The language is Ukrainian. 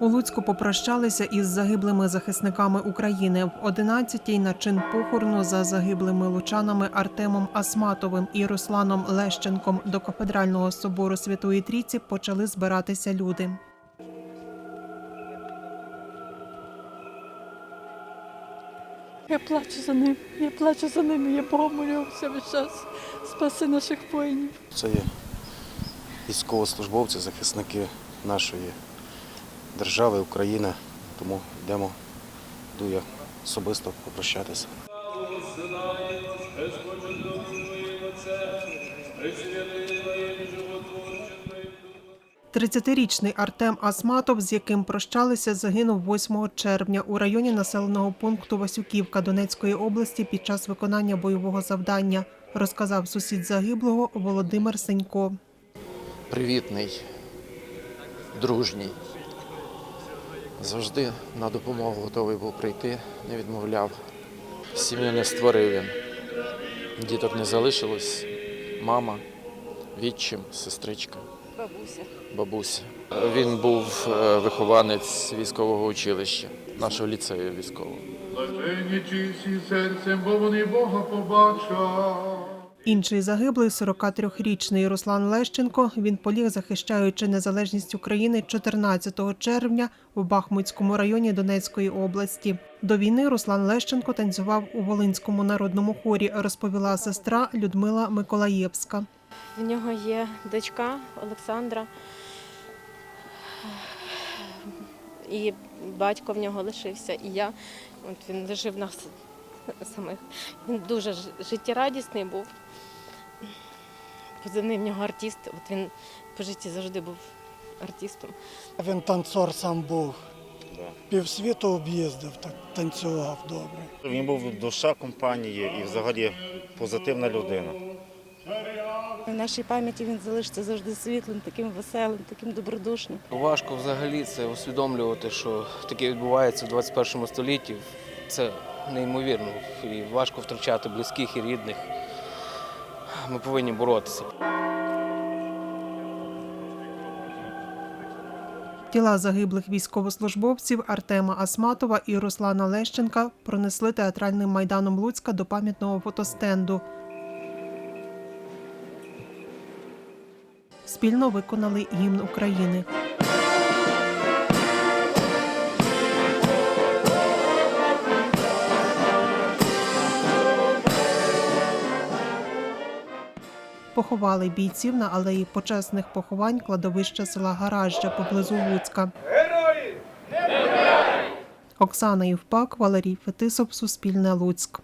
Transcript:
У Луцьку попрощалися із загиблими захисниками України. В 11-й на чин похорону за загиблими лучанами Артемом Асматовим і Русланом Лещенком до кафедрального собору Святої Трійці почали збиратися люди. Я плачу за ним, я плачу за ним, я помолюся весь час. Спаси наших воїнів. Це є військовослужбовці, захисники нашої держави, України. Тому йдемо, йду я особисто попрощатися. 30-річний Артем Асматов, з яким прощалися, загинув 8 червня у районі населеного пункту Васюківка Донецької області під час виконання бойового завдання, розказав сусід загиблого Володимир Сенько. привітний, дружній. Завжди на допомогу готовий був прийти, не відмовляв. Сім'ю не створив він. Діток не залишилось. Мама, відчим, сестричка, Бабуся. бабуся. Він був е, вихованець військового училища, нашого ліцею військового. Блаженні чисті серцем, бо вони Бога побачать. Інший загиблий 43-річний Руслан Лещенко. Він поліг, захищаючи незалежність України 14 червня у Бахмутському районі Донецької області. До війни Руслан Лещенко танцював у Волинському народному хорі, розповіла сестра Людмила Миколаєвська. В нього є дочка Олександра. І батько в нього лишився, і я. От він лишив нас самих. Він дуже життєрадісний був. Позивний в нього артист. От він по житті завжди був артистом. Він танцор сам був. Півсвіту об'їздив, так танцював добре. Він був душа компанії і взагалі позитивна людина. В нашій пам'яті він залишиться завжди світлим, таким веселим, таким добродушним. Важко взагалі це усвідомлювати, що таке відбувається в 21 столітті. Це неймовірно. І важко втрачати близьких і рідних. Ми повинні боротися. Тіла загиблих військовослужбовців Артема Асматова і Руслана Лещенка пронесли театральним майданом Луцька до пам'ятного фотостенду. Спільно виконали гімн України. Поховали бійців на алеї почесних поховань кладовища села Гаражжа поблизу Луцька. Оксана Євпак, Валерій Фетисов, Суспільне Луцьк.